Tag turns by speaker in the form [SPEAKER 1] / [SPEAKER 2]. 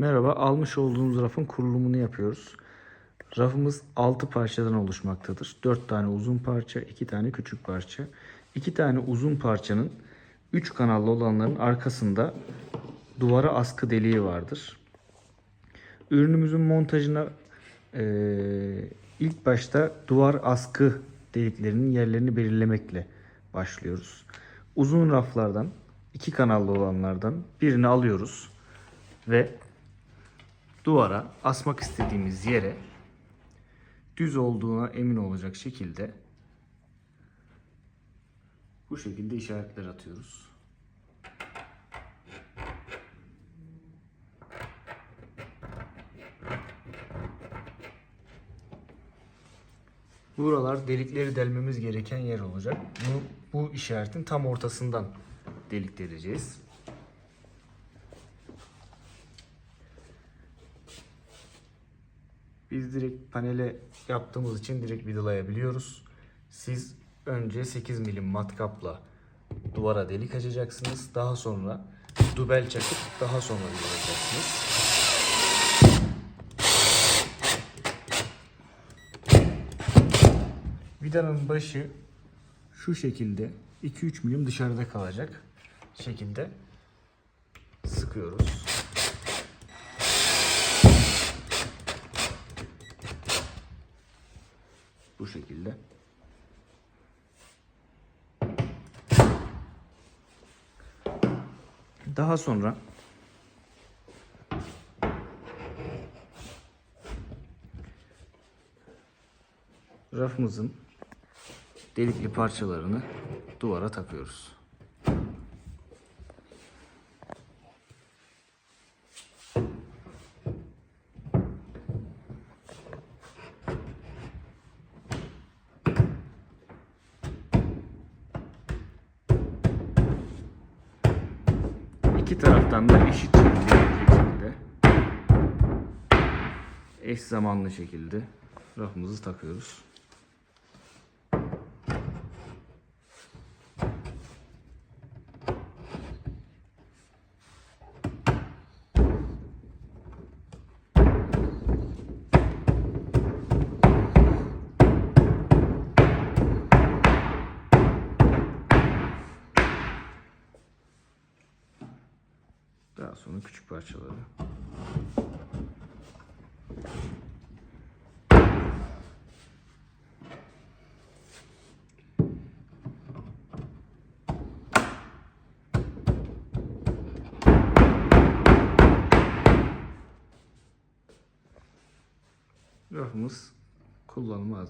[SPEAKER 1] Merhaba, almış olduğunuz rafın kurulumunu yapıyoruz. Rafımız 6 parçadan oluşmaktadır. 4 tane uzun parça, 2 tane küçük parça. 2 tane uzun parçanın 3 kanallı olanların arkasında duvara askı deliği vardır. Ürünümüzün montajına eee, ilk başta duvar askı deliklerinin yerlerini belirlemekle başlıyoruz. Uzun raflardan, iki kanallı olanlardan birini alıyoruz ve duvara asmak istediğimiz yere düz olduğuna emin olacak şekilde bu şekilde işaretler atıyoruz. Buralar delikleri delmemiz gereken yer olacak. Bu, bu işaretin tam ortasından delik deleceğiz. Biz direkt panele yaptığımız için direkt vidalayabiliyoruz. Siz önce 8 milim matkapla duvara delik açacaksınız. Daha sonra dubel çakıp daha sonra vidalayacaksınız. Vidanın başı şu şekilde 2-3 milim dışarıda kalacak şekilde sıkıyoruz. Bu şekilde. Daha sonra rafımızın delikli parçalarını duvara takıyoruz. İki taraftan da eşit şekilde eş zamanlı şekilde rafımızı takıyoruz. Daha sonra küçük parçaları. Rafımız kullanıma.